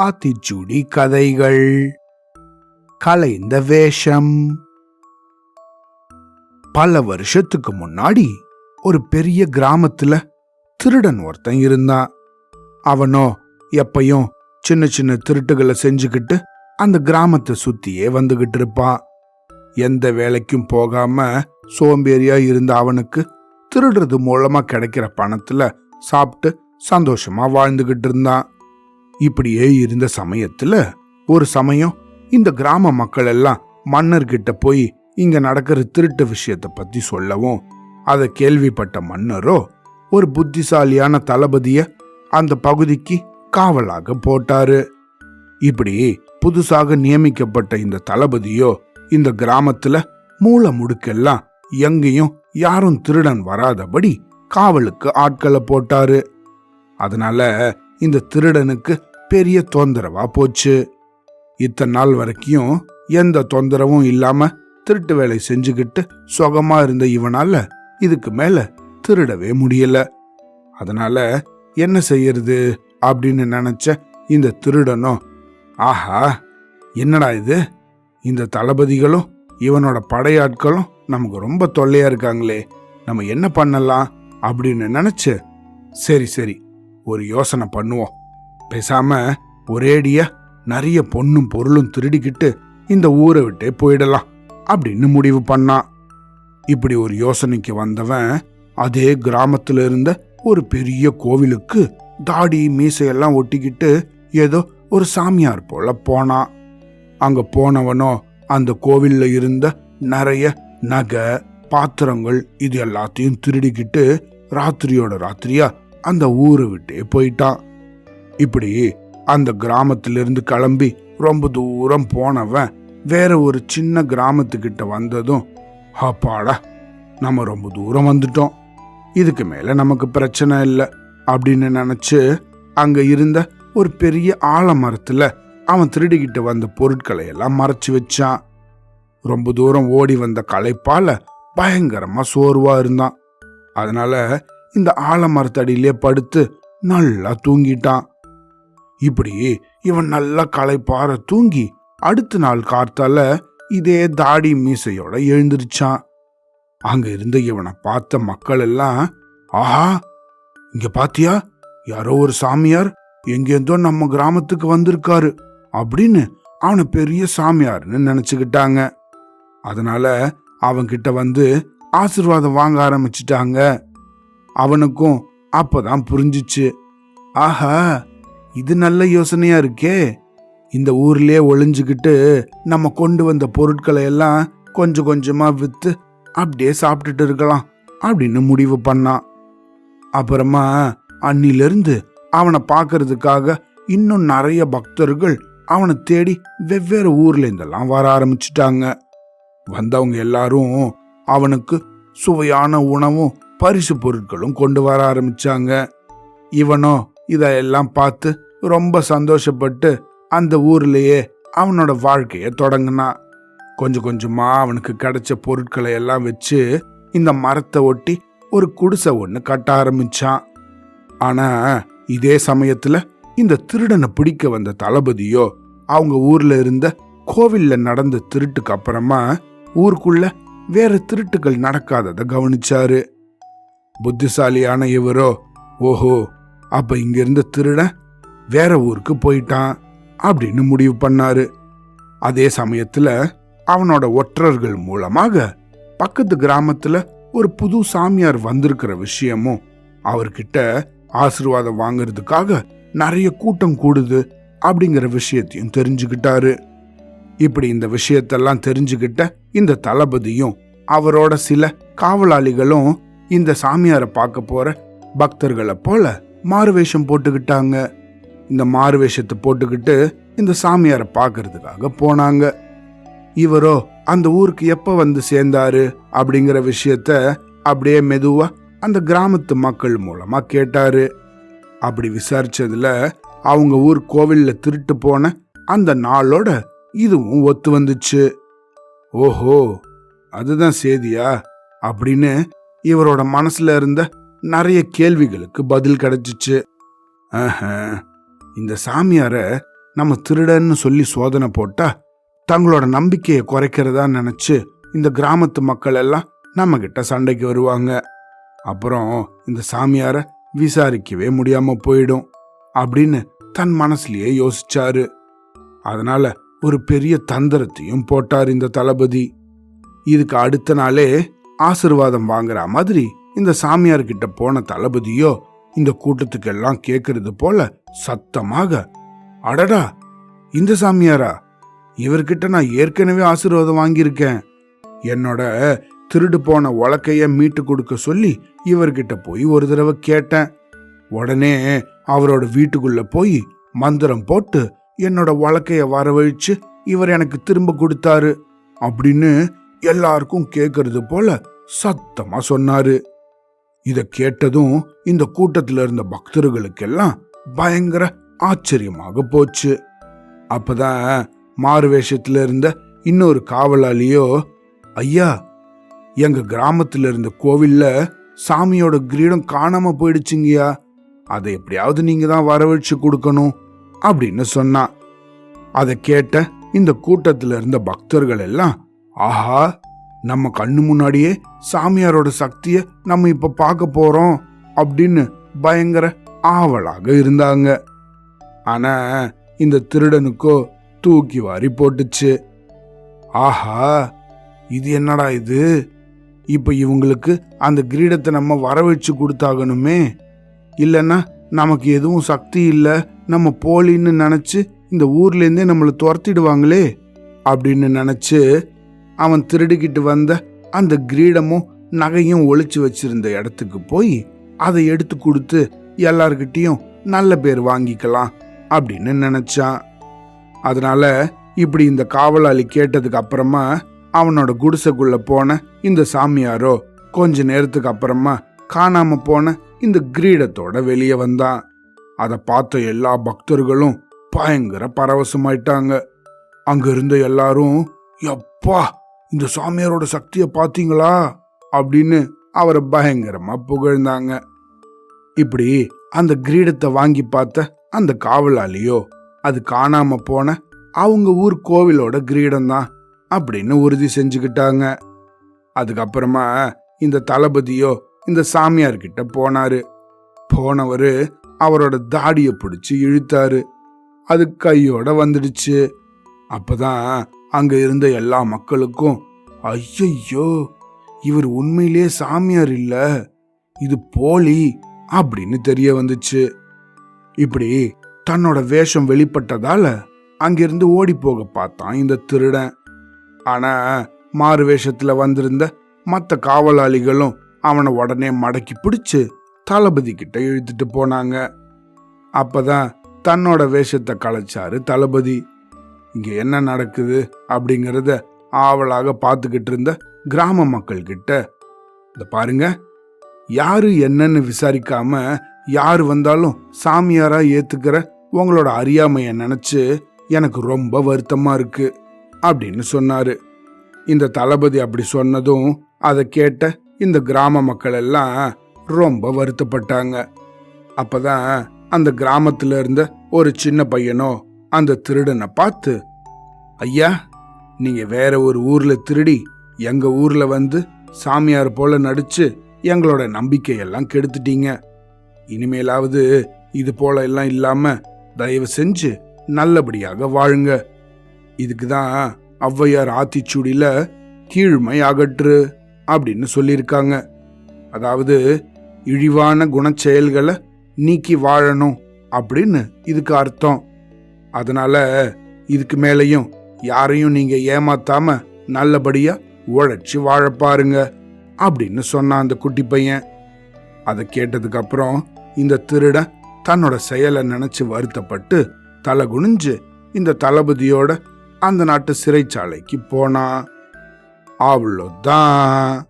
ஆத்திச்சுடி கதைகள். கலைந்த வேஷம். பல வருஷத்துக்கு முன்னாடி ஒரு பெரிய கிராமத்துல திருடன் ஒருத்தன் இருந்தான். அவனோ எப்பையும் சின்ன சின்ன திருட்டுகளை செஞ்சுக்கிட்டு அந்த கிராமத்தை சுத்தியே வந்துகிட்டு இருப்பான். எந்த வேலைக்கும் போகாம சோம்பேறியா இருந்த அவனுக்கு திருடுறது மூலமா கிடைக்கிற பணத்துல சாப்பிட்டு சந்தோஷமா வாழ்ந்துகிட்டு இருந்தான் இப்படியே இருந்த சமயத்துல ஒரு சமயம் இந்த கிராம மக்கள் எல்லாம் மன்னர்கிட்ட போய் இங்க நடக்கிற திருட்டு விஷயத்த பத்தி சொல்லவும் அதை கேள்விப்பட்ட மன்னரோ ஒரு புத்திசாலியான தளபதிய அந்த பகுதிக்கு காவலாக போட்டாரு. இப்படி புதுசாக நியமிக்கப்பட்ட இந்த தளபதியோ இந்த கிராமத்துல மூல முடுக்கெல்லாம் எங்கேயும் யாரும் திருடன் வராதபடி காவலுக்கு ஆட்களை போட்டாரு. அதனால இந்த திருடனுக்கு பெரிய தொந்தரவா போச்சு. இத்தனை நாள் வரைக்கும் எந்த தொந்தரவும் இல்லாம திருட்டு வேலை செஞ்சுக்கிட்டு சுகமா இருந்த இவனால இதுக்கு மேல திருடவே முடியல. அதனால என்ன செய்யறது அப்படின்னு நினைச்ச இந்த திருடனும் ஆஹா என்னடா இது? இந்த தளபதிகளும் இவனோட படையாட்களும் நமக்கு ரொம்ப தொல்லையா இருக்காங்களே நம்ம என்ன பண்ணலாம்? அப்படின்னு நினைச்சு சரி சரி ஒரு யோசனை பண்ணுவோம். பேசாம ஒரேடியா நிறைய பொண்ணும் பொருளும் திருடிக்கிட்டு இந்த ஊரை விட்டே போயிடலாம் அப்படின்னு முடிவு பண்ணான் இப்படி ஒரு யோசனைக்கு வந்தவன் அதே கிராமத்துல இருந்த ஒரு பெரிய கோவிலுக்கு தாடி மீசையெல்லாம் ஒட்டிக்கிட்டு ஏதோ ஒரு சாமியார் போல போனான் அங்க போனவனோ அந்த கோவில்ல இருந்த நிறைய நகை பாத்திரங்கள் இது எல்லாத்தையும் திருடிக்கிட்டு ராத்திரியோட ராத்திரியா அந்த ஊரை விட்டே போயிட்டான். இப்படி அந்த கிராமத்திலிருந்து கிளம்பி ரொம்ப தூரம் போனவன் வேற ஒரு சின்ன கிராமத்துக்கிட்ட வந்ததும் அப்பாடா நம்ம ரொம்ப தூரம் வந்துட்டோம். இதுக்கு மேல நமக்கு பிரச்சனை இல்லை அப்படின்னு நினைச்சு அங்க இருந்த ஒரு பெரிய ஆலமரத்துல அவன் திருடிக்கிட்டு வந்த பொருட்களை எல்லாம் மறைச்சு வச்சான். ரொம்ப தூரம் ஓடி வந்த களைப்பால பயங்கரமா சோர்வா இருந்தான். அதனால இந்த ஆலமரத்தடியிலே படுத்து நல்லா தூங்கிட்டான். இப்படி இவன் நல்லா களைப்பார தூங்கி அடுத்த நாள் கார்த்தால இதே தாடி மீசையோட எழுந்திருச்சான். அங்க இருந்த இவனை பார்த்த மக்கள் எல்லாம் ஆஹா இங்க பாத்தியா? யாரோ ஒரு சாமியார் எங்கேருந்தோ நம்ம கிராமத்துக்கு வந்திருக்காரு அப்படின்னு அவனை பெரிய சாமியார்னு நினைச்சுக்கிட்டாங்க. அதனால அவன்கிட்ட வந்து ஆசிர்வாதம் வாங்க ஆரம்பிச்சிட்டாங்க. அவனுக்கும் அப்பதான் புரிஞ்சிச்சு. ஆஹா இது நல்ல யோசனையா இருக்கே. இந்த ஊர்லயே ஒளிஞ்சுக்கிட்டு நம்ம கொண்டு வந்த பொருட்களை எல்லாம் கொஞ்சம் கொஞ்சமா வித்து அப்படியே சாப்பிட்டுட்டு இருக்கலாம் அப்படின்னு முடிவு பண்ணான். அப்புறமா அன்னிலிருந்து அவனை பார்க்கறதுக்காக இன்னும் நிறைய பக்தர்கள் அவனை தேடி வெவ்வேறு ஊர்ல இருந்தெல்லாம் வர ஆரம்பிச்சிட்டாங்க. வந்தவங்க எல்லாரும் அவனுக்கு சுவையான உணவும் பரிசு பொருட்களும் கொண்டு வர ஆரம்பிச்சாங்க. இவனோ இதெல்லாம் பார்த்து ரொம்ப சந்தோஷப்பட்டு அந்த ஊர்லேயே அவனோட வாழ்க்கைய தொடங்கினான் கொஞ்சம் கொஞ்சமா அவனுக்கு கிடைச்ச பொருட்களை எல்லாம் வச்சு இந்த மரத்தை ஒட்டி ஒரு குடிசை ஒன்று கட்ட ஆரம்பிச்சான். ஆனா இதே சமயத்துல இந்த திருடனை பிடிக்க வந்த தளபதியோ அவங்க ஊர்ல இருந்த கோவில்ல நடந்த திருட்டுக்கு அப்புறமா ஊருக்குள்ள வேற திருட்டுகள் நடக்காததை கவனிச்சாரு. புத்திசாலியான இவரோ ஓஹோ அப்ப இங்கிருந்து இருந்த திருடன் வேற ஊருக்கு போயிட்டான் அப்படின்னு முடிவு பண்ணாரு. அதே சமயத்துல அவனோட ஒற்றர்கள் மூலமாக பக்கத்து கிராமத்துல ஒரு புது சாமியார் வந்திருக்கிற விஷயமும் அவர்கிட்ட ஆசீர்வாதம் வாங்கறதுக்காக நிறைய கூட்டம் கூடுது அப்படிங்கிற விஷயத்தையும் தெரிஞ்சுக்கிட்டாரு. இப்படி இந்த விஷயத்தெல்லாம் தெரிஞ்சுக்கிட்ட இந்த தளபதியும் அவரோட சில காவலாளிகளும் இந்த சாமியாரை பார்க்க போற பக்தர்களை போல மாறுவேஷம் போட்டுக்கிட்டாங்க. இந்த மாறுவேஷத்தை போட்டுக்கிட்டு இந்த சாமியாரை பார்க்கறதுக்காக போனாங்க. இவரோ அந்த ஊருக்கு எப்ப வந்து சேர்ந்தாரு அப்படிங்கிற விஷயத்த அப்படியே மெதுவா அந்த கிராமத்து மக்கள் மூலமா கேட்டாரு. அப்படி விசாரிச்சதுல அவங்க ஊர் கோவில்ல திருட்டு போன அந்த நாளோட இதுவும் ஒத்து வந்துச்சு. ஓஹோ! அதுதான் சேதியா? அப்படின்னு இவரோட மனசுல இருந்த நிறைய கேள்விகளுக்கு பதில் கிடைச்சிச்சு. ஆஹா, இந்த சாமியார நம்ம திருடன்னு சொல்லி சோதனை போட்டா தங்களோட நம்பிக்கையை குறைக்கிறதா நினைச்சு இந்த கிராமத்து மக்கள் எல்லாம் நம்ம கிட்ட சண்டைக்கு வருவாங்க. அப்புறம் இந்த சாமியார விசாரிக்கவே முடியாம போயிடும் அப்படின்னு தன் மனசுலயே யோசிச்சாரு. அதனால ஒரு பெரிய தந்திரத்தையும் போட்டார் இந்த தளபதி. இதுக்கு அடுத்த நாளே ஆசிர்வாதம் வாங்குற மாதிரி இந்த சாமியார் கிட்ட போன தளபதியோ இந்த கூட்டத்துக்கு எல்லாம் கேக்குறது போல சத்தமாக அடடா இந்த சாமியாரா? இவர்கிட்ட நான் ஏற்கனவே ஆசீர்வாதம் வாங்கியிருக்கேன். என்னோட திருடு போன உலக்கைய மீட்டு கொடுக்க சொல்லி இவர்கிட்ட போய் ஒரு தடவை கேட்டேன். உடனே அவரோட வீட்டுக்குள்ள போய் மந்திரம் போட்டு என்னோட உலக்கைய வரவழிச்சு இவர் எனக்கு திரும்ப கொடுத்தாரு. அப்படின்னு எல்லாருக்கும் கேக்குறது போல சத்தமா சொன்னாரு. இத கேட்டதும் இந்த கூட்டத்துல இருந்த பக்தர்களுக்கெல்லாம் பயங்கர ஆச்சரியமாக போச்சு. அப்பதான் மாறு வேஷத்துல இருந்த இன்னொரு காவலாளியோ ஐயா எங்க கிராமத்துல இருந்த கோவில்ல சாமியோட கிரீடம் காணாம போயிடுச்சுங்கய்யா. அதை எப்படியாவது நீங்க தான் வரவழைச்சு கொடுக்கணும் அப்படின்னு சொன்னான் அதை கேட்ட இந்த கூட்டத்துல இருந்த பக்தர்கள் எல்லாம் ஆஹா நம்ம கண்ணு முன்னாடியே சாமியாரோட சக்திய நம்ம இப்ப பார்க்க போறோம் அப்படின்னு பயங்கர ஆவலாக இருந்தாங்க. ஆனா இந்த திருடனுக்கோ தூக்கி வாரி போட்டுச்சு. ஆஹா இது என்னடா இது? இப்ப இவங்களுக்கு அந்த கிரீடத்தை நம்ம வரவழைச்சு கொடுத்தாகணுமே. இல்லைன்னா நமக்கு எதுவும் சக்தி இல்லை நம்ம போலின்னு நினைச்சு இந்த ஊர்லேருந்தே நம்மளை துரத்திடுவாங்களே அப்படின்னு நினைச்சு அவன் திருடிக்கிட்டு வந்த அந்த கிரீடமும் நகையும் ஒழிச்சு வச்சிருந்த இடத்துக்கு போய் அதை எடுத்து கொடுத்து எல்லார்கிட்டயும் நல்ல பேர் வாங்கிக்கலாம் அப்படின்னு நினைச்சான். அதனால இப்படி இந்த காவலாளி கேட்டதுக்கு அப்புறமா அவனோட குடிசைக்குள்ள போன இந்த சாமியாரோ கொஞ்ச நேரத்துக்கு அப்புறமா காணாம போன இந்த கிரீடத்தோட வெளியே வந்தான். அதை பார்த்த எல்லா பக்தர்களும் பயங்கர பரவசமாயிட்டாங்க. அங்க இருந்த எல்லாரும் எப்பா இந்த சாமியாரோட சக்தியை பார்த்தீங்களா? அப்படின்னு அவரை பயங்கரமா புகழ்ந்தாங்க. இப்படி அந்த கிரீடத்தை வாங்கி பார்த்த அந்த காவலாளியோ அது காணாம போன அவங்க ஊர் கோவிலோட கிரீடம் தான் அப்படின்னு உறுதி செஞ்சுக்கிட்டாங்க. அதுக்கப்புறமா இந்த தளபதியோ இந்த சாமியார்கிட்ட போனாரு. போனவரு அவரோட தாடியை பிடிச்சி இழுத்தாரு. அது கையோட வந்துடுச்சு. அப்பதான் அங்க இருந்த எல்லா மக்களுக்கும் ஐயையோ இவர் உண்மையிலேயே சாமியார் இல்ல இது போலி அப்படின்னு தெரிய வந்துச்சு. இப்படி தன்னோட வேஷம் வெளிப்பட்டதால அங்கிருந்து ஓடி போக பார்த்தான் இந்த திருடன். ஆனா மாறு வேஷத்துல வந்திருந்த மற்ற காவலாளிகளும் அவனை உடனே மடக்கி பிடிச்சு தளபதி கிட்ட இழுத்துட்டு போனாங்க. அப்பதான் தன்னோட வேஷத்தை கலைச்சாரு தளபதி. இங்கே என்ன நடக்குது அப்படிங்கிறத ஆவலாக பார்த்துக்கிட்டு இருந்த கிராம மக்கள் கிட்ட இந்த பாருங்க யாரு என்னன்னு விசாரிக்காம யார் வந்தாலும் சாமியாரா ஏத்துக்கிற உங்களோட அறியாமையை நினைச்சு எனக்கு ரொம்ப வருத்தமா இருக்கு அப்படின்னு சொன்னாரு. இந்த தளபதி அப்படி சொன்னதும் அதை கேட்ட இந்த கிராம மக்கள் எல்லாம் ரொம்ப வருத்தப்பட்டாங்க. அப்பதான் அந்த கிராமத்துல இருந்த ஒரு சின்ன பையனோ அந்த திருடனை பார்த்து ஐயா நீங்க வேற ஒரு ஊர்ல திருடி எங்க ஊர்ல வந்து சாமியார் போல நடிச்சு எங்களோட நம்பிக்கையெல்லாம் கெடுத்துட்டீங்க. இனிமேலாவது இது போல எல்லாம் இல்லாம தயவு செஞ்சு நல்லபடியாக வாழுங்க. இதுக்கு தான் ஔவையார் ஆத்திச்சூடியில கீழ்மை அகற்று அப்படின்னு சொல்லியிருக்காங்க. அதாவது இழிவான குணச்செயல்களை நீக்கி வாழணும் அப்படின்னு இதுக்கு அர்த்தம். அதனால இதுக்கு மேலேயும் யாரையும் நீங்க ஏமாத்தாம நல்லபடியா உழைச்சி வாழ பாருங்க அப்படின்னு சொன்னான் அந்த குட்டி பையன். அதை கேட்டதுக்கு அப்புறம் இந்த திருடன் தன்னோட செயலை நினைச்சு வருத்தப்பட்டு தலை குனிஞ்சு இந்த தளபதியோட அந்த நாட்டு சிறைச்சாலைக்கு போனான். அவ்வளோதான்